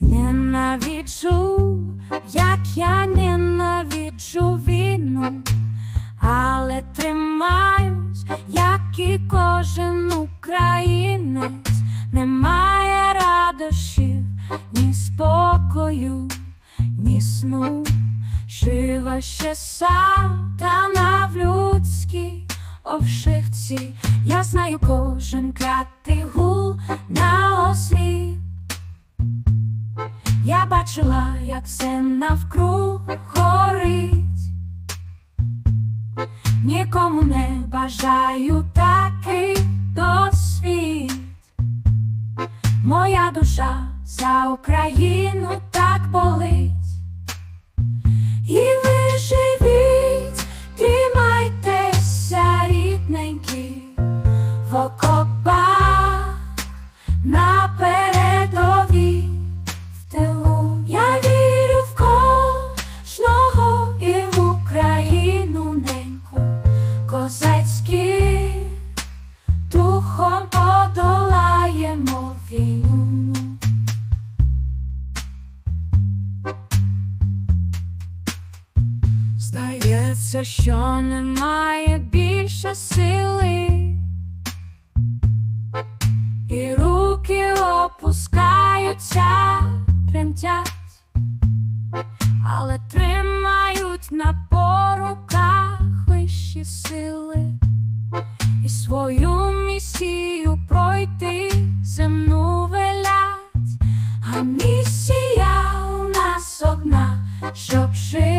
Ненавиджу, як я ненавиджу війну, але тримаюсь, як і кожен українець, немає радощів, ні спокою, ні сну, жива ще сатана в людській обшивці. Я знаю кожен клятий гул Я бачила, як все навкруг горить. Нікому не бажаю такий досвід. Моя душа за Україну так болить. І ви живіть, тримайтеся, рідненькі, в окопах Здається, що немає більше сили, і руки опускаються, тремтять, але тримають на поруках вищі сили. І свою місію пройти земну велять, а місія у нас одна, щоб жити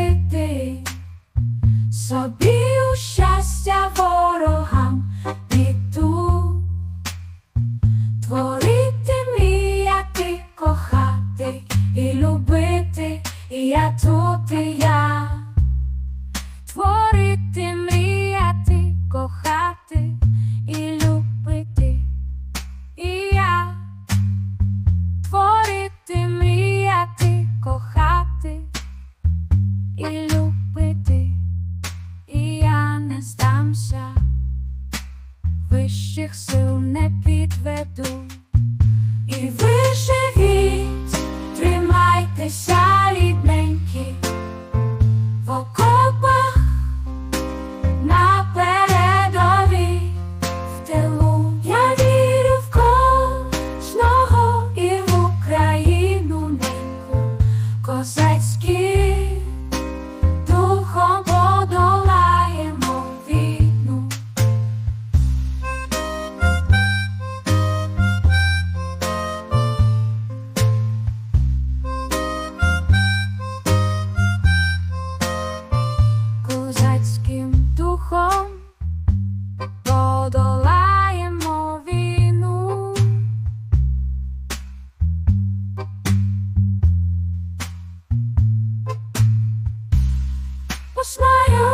вищих сил не підведу. І ви What's smile.